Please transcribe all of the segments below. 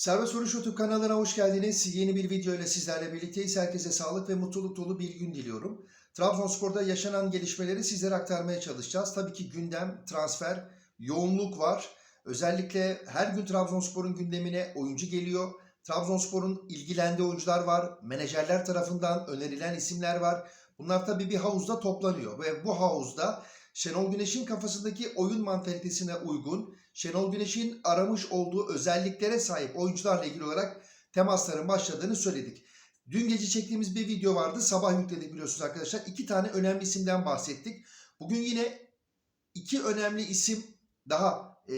Serbest Vuruş YouTube kanalına hoş geldiniz. Yeni bir video ile sizlerle birlikteyiz. Herkese sağlık ve mutluluk dolu bir gün diliyorum. Trabzonspor'da yaşanan gelişmeleri sizlere aktarmaya çalışacağız. Tabii ki gündem, transfer, yoğunluk var. Özellikle her gün Trabzonspor'un gündemine oyuncu geliyor. Trabzonspor'un ilgilendiği oyuncular var. Menajerler tarafından önerilen isimler var. Bunlar tabii bir havuzda toplanıyor ve bu havuzda Şenol Güneş'in kafasındaki oyun mantalitesine uygun, Şenol Güneş'in aramış olduğu özelliklere sahip oyuncularla ilgili olarak temasların başladığını söyledik. Dün gece çektiğimiz bir video vardı. Sabah yükledik biliyorsunuz arkadaşlar. İki tane önemli isimden bahsettik. Bugün yine iki önemli isim daha e,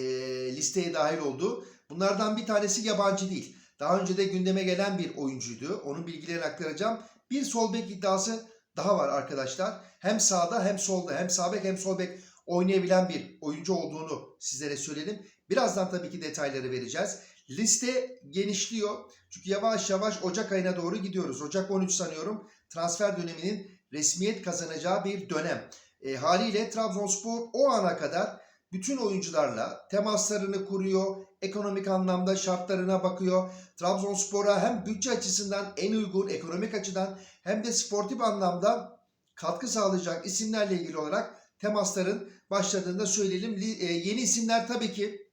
listeye dahil oldu. Bunlardan bir tanesi yabancı değil. Daha önce de gündeme gelen bir oyuncuydu. Onun bilgilerini aktaracağım. Bir sol bek iddiası daha var arkadaşlar. Hem sağda hem solda hem sağ bek hem sol bek oynayabilen bir oyuncu olduğunu sizlere söyledim. Birazdan tabii ki detayları vereceğiz. Liste genişliyor. Çünkü yavaş yavaş Ocak ayına doğru gidiyoruz. Ocak 13 sanıyorum transfer döneminin resmiyet kazanacağı bir dönem. E, haliyle Trabzonspor o ana kadar bütün oyuncularla temaslarını kuruyor, ekonomik anlamda şartlarına bakıyor. Trabzonspor'a hem bütçe açısından en uygun, ekonomik açıdan hem de sportif anlamda katkı sağlayacak isimlerle ilgili olarak temasların başladığını da söyleyelim. Li- e, yeni isimler tabii ki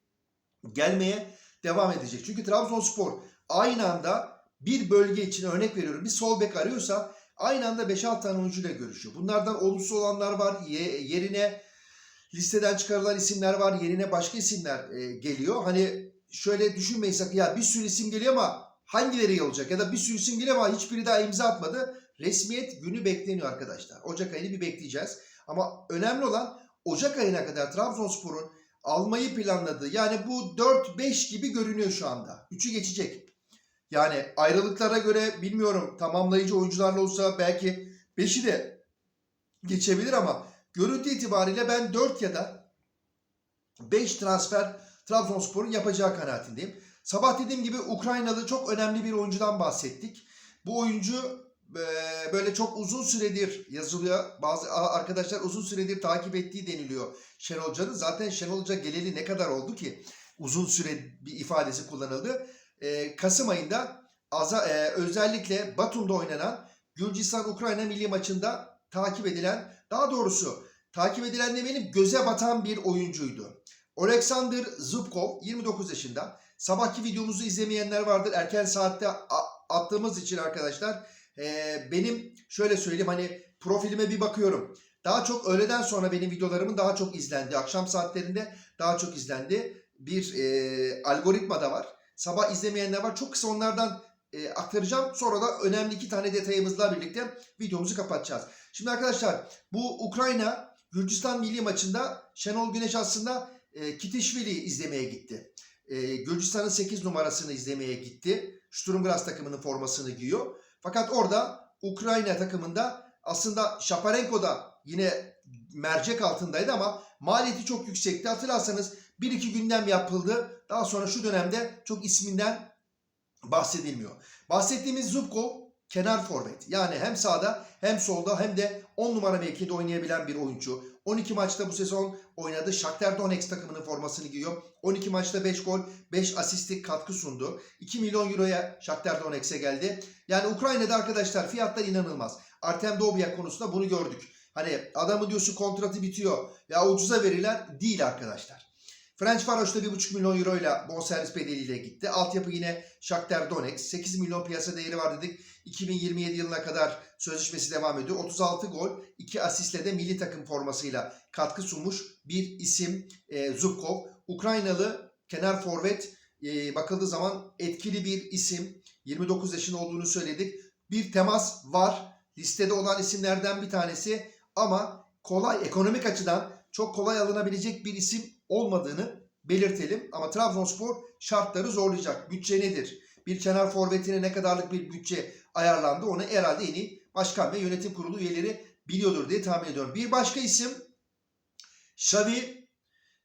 gelmeye devam edecek. Çünkü Trabzonspor aynı anda bir bölge için örnek veriyorum bir sol bek arıyorsa aynı anda 5-6 tane oyuncuyla görüşüyor. Bunlardan olumsuz olanlar var. Ye- yerine listeden çıkarılan isimler var. Yerine başka isimler e, geliyor. Hani şöyle düşünmeyin sakın ya bir sürü isim geliyor ama hangileri iyi olacak? Ya da bir sürü isim geliyor ama hiçbiri daha imza atmadı. Resmiyet günü bekleniyor arkadaşlar. Ocak ayını bir bekleyeceğiz. Ama önemli olan Ocak ayına kadar Trabzonspor'un almayı planladığı yani bu 4-5 gibi görünüyor şu anda. 3'ü geçecek. Yani ayrılıklara göre bilmiyorum tamamlayıcı oyuncularla olsa belki 5'i de geçebilir ama görüntü itibariyle ben 4 ya da 5 transfer Trabzonspor'un yapacağı kanaatindeyim. Sabah dediğim gibi Ukraynalı çok önemli bir oyuncudan bahsettik. Bu oyuncu e, böyle çok uzun süredir yazılıyor. Bazı arkadaşlar uzun süredir takip ettiği deniliyor Şenol Hoca'nın. Zaten Şenol Hoca geleli ne kadar oldu ki uzun süre bir ifadesi kullanıldı. E, Kasım ayında e, özellikle Batum'da oynanan Gürcistan-Ukrayna milli maçında takip edilen daha doğrusu takip edilen demeyelim göze batan bir oyuncuydu. Oleksandr Zubkov 29 yaşında. Sabahki videomuzu izlemeyenler vardır. Erken saatte attığımız için arkadaşlar ee, benim şöyle söyleyeyim hani profilime bir bakıyorum. Daha çok öğleden sonra benim videolarımın daha çok izlendi. Akşam saatlerinde daha çok izlendi. Bir e, algoritma da var. Sabah izlemeyenler var. Çok kısa onlardan e, aktaracağım. Sonra da önemli iki tane detayımızla birlikte videomuzu kapatacağız. Şimdi arkadaşlar bu Ukrayna Gürcistan milli maçında Şenol Güneş aslında e, Kitişvili izlemeye gitti. E, Gürcistan'ın 8 numarasını izlemeye gitti. Sturm Graz takımının formasını giyiyor. Fakat orada Ukrayna takımında aslında Shaparenko da yine mercek altındaydı ama maliyeti çok yüksekti. Hatırlarsanız bir iki gündem yapıldı. Daha sonra şu dönemde çok isminden bahsedilmiyor. Bahsettiğimiz Zubkov kenar forvet. Yani hem sağda hem solda hem de 10 numara mevkide oynayabilen bir oyuncu. 12 maçta bu sezon oynadı. Shakhtar Donetsk takımının formasını giyiyor. 12 maçta 5 gol, 5 asistlik katkı sundu. 2 milyon euroya Shakhtar Donetsk'e geldi. Yani Ukrayna'da arkadaşlar fiyatlar inanılmaz. Artem Dobyak konusunda bunu gördük. Hani adamı diyorsun kontratı bitiyor. Ya ucuza verilen değil arkadaşlar. French Varoş'ta 1,5 milyon euro ile bonservis bedeliyle gitti. Altyapı yine Shakhtar Donetsk. 8 milyon piyasa değeri var dedik. 2027 yılına kadar sözleşmesi devam ediyor. 36 gol, 2 asistle de milli takım formasıyla katkı sunmuş bir isim e, Zubkov. Ukraynalı kenar forvet e, bakıldığı zaman etkili bir isim. 29 yaşında olduğunu söyledik. Bir temas var. Listede olan isimlerden bir tanesi ama kolay ekonomik açıdan çok kolay alınabilecek bir isim olmadığını belirtelim. Ama Trabzonspor şartları zorlayacak. Bütçe nedir? Bir kenar forvetine ne kadarlık bir bütçe ayarlandı onu herhalde en iyi başkan ve yönetim kurulu üyeleri biliyordur diye tahmin ediyorum. Bir başka isim Xavi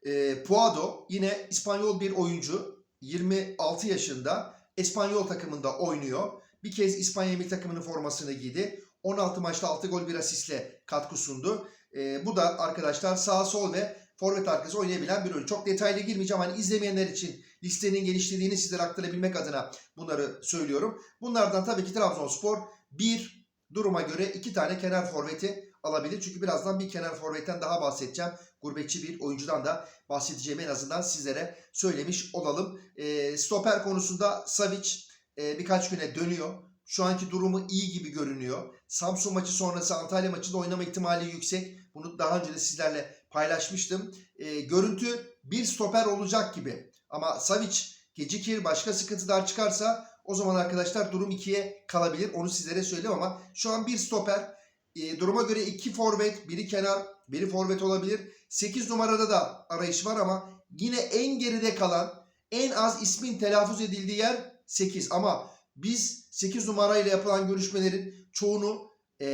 e, Puado yine İspanyol bir oyuncu 26 yaşında İspanyol takımında oynuyor. Bir kez İspanya milli takımının formasını giydi. 16 maçta 6 gol bir asistle katkı sundu. E, bu da arkadaşlar sağ sol ve forvet arkası oynayabilen bir oyuncu. Çok detaylı girmeyeceğim. Hani izlemeyenler için listenin genişlediğini sizlere aktarabilmek adına bunları söylüyorum. Bunlardan tabii ki Trabzonspor bir duruma göre iki tane kenar forveti alabilir. Çünkü birazdan bir kenar forvetten daha bahsedeceğim. Gurbetçi bir oyuncudan da bahsedeceğim en azından sizlere söylemiş olalım. E, stoper konusunda Savic e, birkaç güne dönüyor. Şu anki durumu iyi gibi görünüyor. Samsun maçı sonrası Antalya maçında oynama ihtimali yüksek. Bunu daha önce de sizlerle paylaşmıştım. E, görüntü bir stoper olacak gibi. Ama Savic gecikir, başka sıkıntılar çıkarsa o zaman arkadaşlar durum ikiye kalabilir. Onu sizlere söyleyeyim ama şu an bir stoper. E, duruma göre iki forvet, biri kenar, biri forvet olabilir. 8 numarada da arayış var ama yine en geride kalan, en az ismin telaffuz edildiği yer 8. Ama biz 8 numarayla yapılan görüşmelerin çoğunu e,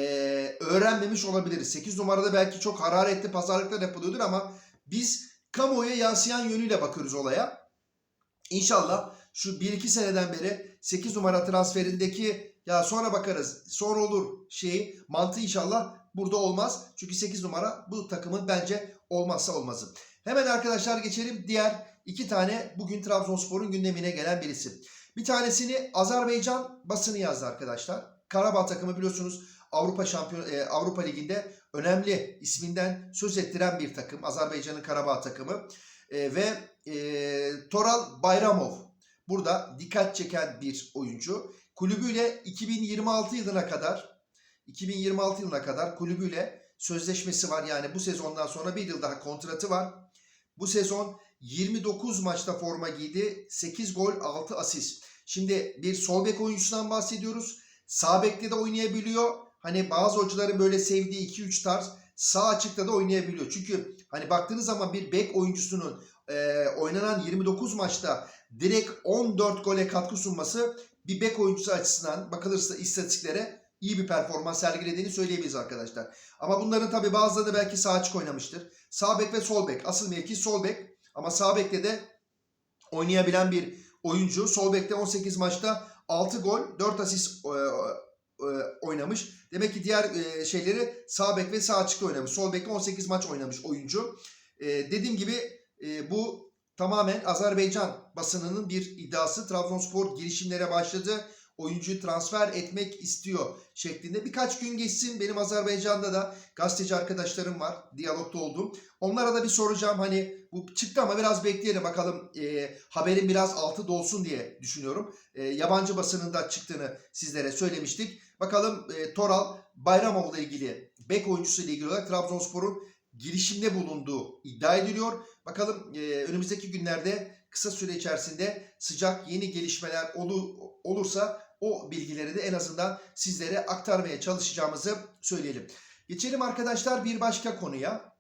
öğrenmemiş olabiliriz. 8 numarada belki çok hararetli pazarlıklar yapılıyordur ama biz kamuoya yansıyan yönüyle bakıyoruz olaya. İnşallah şu 1-2 seneden beri 8 numara transferindeki ya sonra bakarız sonra olur şeyi mantığı inşallah burada olmaz. Çünkü 8 numara bu takımın bence olmazsa olmazı. Hemen arkadaşlar geçelim diğer iki tane bugün Trabzonspor'un gündemine gelen birisi. Bir tanesini Azerbaycan basını yazdı arkadaşlar. Karabağ takımı biliyorsunuz Avrupa Şampiyon e, Avrupa Ligi'nde önemli isminden söz ettiren bir takım. Azerbaycan'ın Karabağ takımı E, ve e, Toral Bayramov burada dikkat çeken bir oyuncu. Kulübüyle 2026 yılına kadar 2026 yılına kadar kulübüyle sözleşmesi var. Yani bu sezondan sonra bir yıl daha kontratı var. Bu sezon 29 maçta forma giydi. 8 gol 6 asist. Şimdi bir sol bek oyuncusundan bahsediyoruz. Sağ bekte de oynayabiliyor. Hani bazı hocaların böyle sevdiği 2-3 tarz sağ açıkta da oynayabiliyor. Çünkü hani baktığınız zaman bir bek oyuncusunun e, oynanan 29 maçta direkt 14 gole katkı sunması bir bek oyuncusu açısından bakılırsa istatistiklere iyi bir performans sergilediğini söyleyebiliriz arkadaşlar. Ama bunların tabi bazıları da belki sağ açık oynamıştır. Sağ bek ve sol bek. Asıl mevki sol bek. Ama sağ bekte de oynayabilen bir oyuncu. Sol bekte 18 maçta 6 gol 4 asist e, e, oynamış. Demek ki diğer e, şeyleri sağ bek ve sağ açıkta oynamış. Sol bekte 18 maç oynamış oyuncu. E, dediğim gibi e, bu tamamen Azerbaycan basınının bir iddiası. Trabzonspor girişimlere başladı. Oyuncuyu transfer etmek istiyor şeklinde. Birkaç gün geçsin benim Azerbaycan'da da gazeteci arkadaşlarım var. Diyalogda olduğum. Onlara da bir soracağım. Hani bu çıktı ama biraz bekleyelim bakalım. E, haberin biraz altı dolsun diye düşünüyorum. E, yabancı basınında çıktığını sizlere söylemiştik. Bakalım e, Toral Bayramov'la ilgili bek oyuncusu ile ilgili olarak Trabzonspor'un girişimde bulunduğu iddia ediliyor. Bakalım e, önümüzdeki günlerde kısa süre içerisinde sıcak yeni gelişmeler olur, olursa o bilgileri de en azından sizlere aktarmaya çalışacağımızı söyleyelim. Geçelim arkadaşlar bir başka konuya.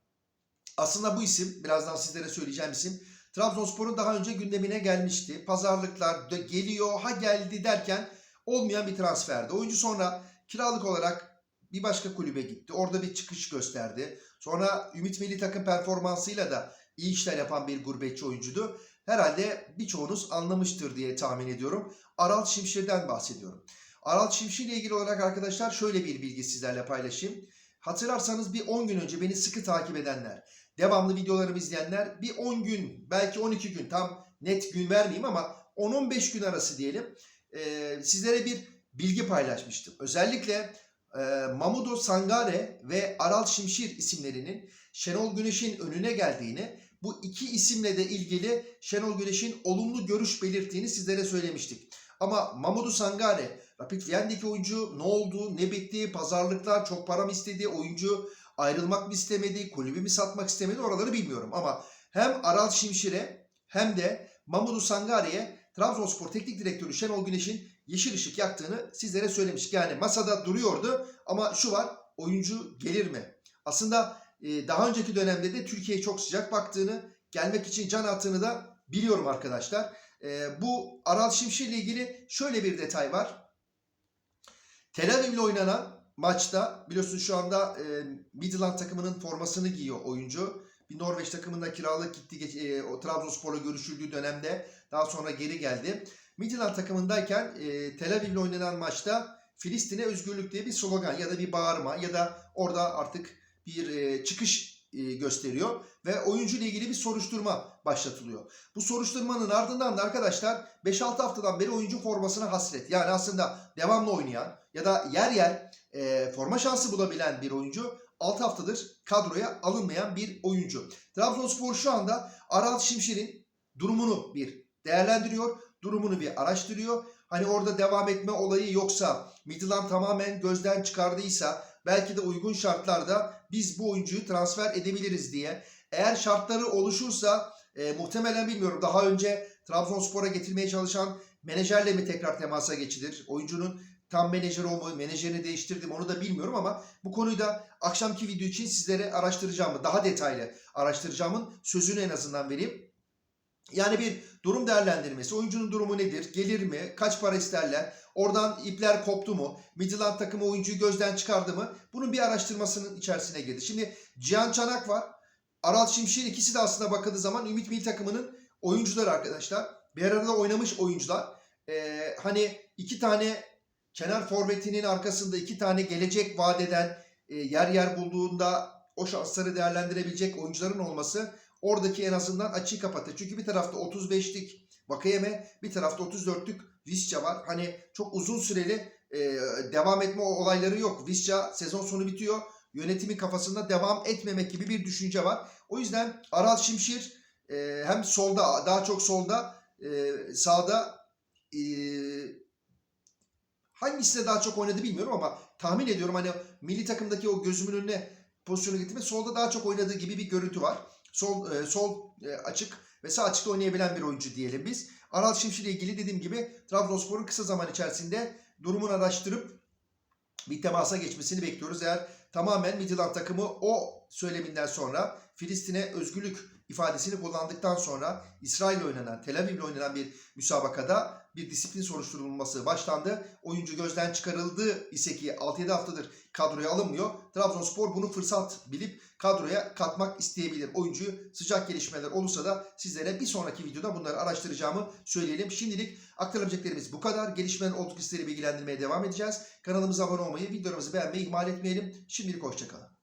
Aslında bu isim birazdan sizlere söyleyeceğim isim Trabzonspor'un daha önce gündemine gelmişti. Pazarlıklar geliyor ha geldi derken olmayan bir transferdi. Oyuncu sonra kiralık olarak bir başka kulübe gitti. Orada bir çıkış gösterdi. Sonra Ümit Milli Takım performansıyla da iyi işler yapan bir gurbetçi oyuncudu. Herhalde birçoğunuz anlamıştır diye tahmin ediyorum. Aral Şimşir'den bahsediyorum. Aral Şimşir ile ilgili olarak arkadaşlar şöyle bir bilgi sizlerle paylaşayım. Hatırlarsanız bir 10 gün önce beni sıkı takip edenler, devamlı videolarımı izleyenler bir 10 gün belki 12 gün tam net gün vermeyeyim ama 10-15 gün arası diyelim e, sizlere bir bilgi paylaşmıştım. Özellikle e, Mamudo Sangare ve Aral Şimşir isimlerinin Şenol Güneş'in önüne geldiğini bu iki isimle de ilgili Şenol Güneş'in olumlu görüş belirttiğini sizlere söylemiştik. Ama Mamudu Sangare, Rapid Vien'deki oyuncu ne oldu, ne bitti, pazarlıklar, çok para mı istedi, oyuncu ayrılmak mı istemedi, kulübü mü satmak istemedi oraları bilmiyorum. Ama hem Aral Şimşir'e hem de Mamudu Sangare'ye Trabzonspor Teknik Direktörü Şenol Güneş'in yeşil ışık yaktığını sizlere söylemiştik. Yani masada duruyordu ama şu var oyuncu gelir mi? Aslında daha önceki dönemde de Türkiye'ye çok sıcak baktığını, gelmek için can attığını da biliyorum arkadaşlar. E, bu Aral Şimşir ile ilgili şöyle bir detay var. Tel Aviv ile oynanan maçta biliyorsunuz şu anda e, Midland takımının formasını giyiyor oyuncu. Bir Norveç takımında kiralık gitti e, o Trabzonspor'la görüşüldüğü dönemde daha sonra geri geldi. Midland takımındayken e, Tel Aviv ile oynanan maçta Filistin'e özgürlük diye bir slogan ya da bir bağırma ya da orada artık bir e, çıkış e, gösteriyor ve oyuncu ile ilgili bir soruşturma başlatılıyor. Bu soruşturmanın ardından da arkadaşlar 5-6 haftadan beri oyuncu formasına hasret. Yani aslında devamlı oynayan ya da yer yer e, forma şansı bulabilen bir oyuncu 6 haftadır kadroya alınmayan bir oyuncu. Trabzonspor şu anda Aral Şimşir'in durumunu bir değerlendiriyor, durumunu bir araştırıyor. Hani orada devam etme olayı yoksa, Midland tamamen gözden çıkardıysa belki de uygun şartlarda biz bu oyuncuyu transfer edebiliriz diye. Eğer şartları oluşursa e, muhtemelen bilmiyorum daha önce Trabzonspor'a getirmeye çalışan menajerle mi tekrar temasa geçilir? Oyuncunun tam menajer olmalı, menajerini değiştirdim onu da bilmiyorum ama bu konuyu da akşamki video için sizlere araştıracağımı, daha detaylı araştıracağımın sözünü en azından vereyim. Yani bir durum değerlendirmesi, oyuncunun durumu nedir, gelir mi, kaç para isterler, oradan ipler koptu mu, Midland takımı oyuncuyu gözden çıkardı mı? Bunun bir araştırmasının içerisine girdi. Şimdi Cihan Çanak var, Aral Şimşir ikisi de aslında bakıldığı zaman Ümit Milli takımının oyuncuları arkadaşlar. Bir arada oynamış oyuncular. Ee, hani iki tane kenar forvetinin arkasında iki tane gelecek vadeden e, yer yer bulduğunda o şansları değerlendirebilecek oyuncuların olması oradaki en azından açığı kapatır. Çünkü bir tarafta 35'lik Vakayeme, bir tarafta 34'lük Visca var. Hani çok uzun süreli e, devam etme olayları yok. Visca sezon sonu bitiyor. Yönetimi kafasında devam etmemek gibi bir düşünce var. O yüzden Aral Şimşir e, hem solda daha çok solda e, sağda e, hangisine daha çok oynadı bilmiyorum ama tahmin ediyorum hani milli takımdaki o gözümün önüne pozisyonu getirme solda daha çok oynadığı gibi bir görüntü var. Sol e, sol e, açık ve sağ açıkta oynayabilen bir oyuncu diyelim biz. Aral Şimşir ile ilgili dediğim gibi Trabzonspor'un kısa zaman içerisinde durumunu araştırıp bir temasa geçmesini bekliyoruz. Eğer tamamen Midland takımı o söyleminden sonra Filistin'e özgürlük ifadesini kullandıktan sonra İsrail'le oynanan, Tel Aviv'le oynanan bir müsabakada bir disiplin soruşturulması başlandı. Oyuncu gözden çıkarıldı ise ki 6-7 haftadır kadroya alınmıyor. Trabzonspor bunu fırsat bilip kadroya katmak isteyebilir. Oyuncuyu sıcak gelişmeler olursa da sizlere bir sonraki videoda bunları araştıracağımı söyleyelim. Şimdilik aktarabileceklerimiz bu kadar. Gelişmeler oldukça sizleri bilgilendirmeye devam edeceğiz. Kanalımıza abone olmayı, videolarımızı beğenmeyi ihmal etmeyelim. Şimdilik hoşçakalın.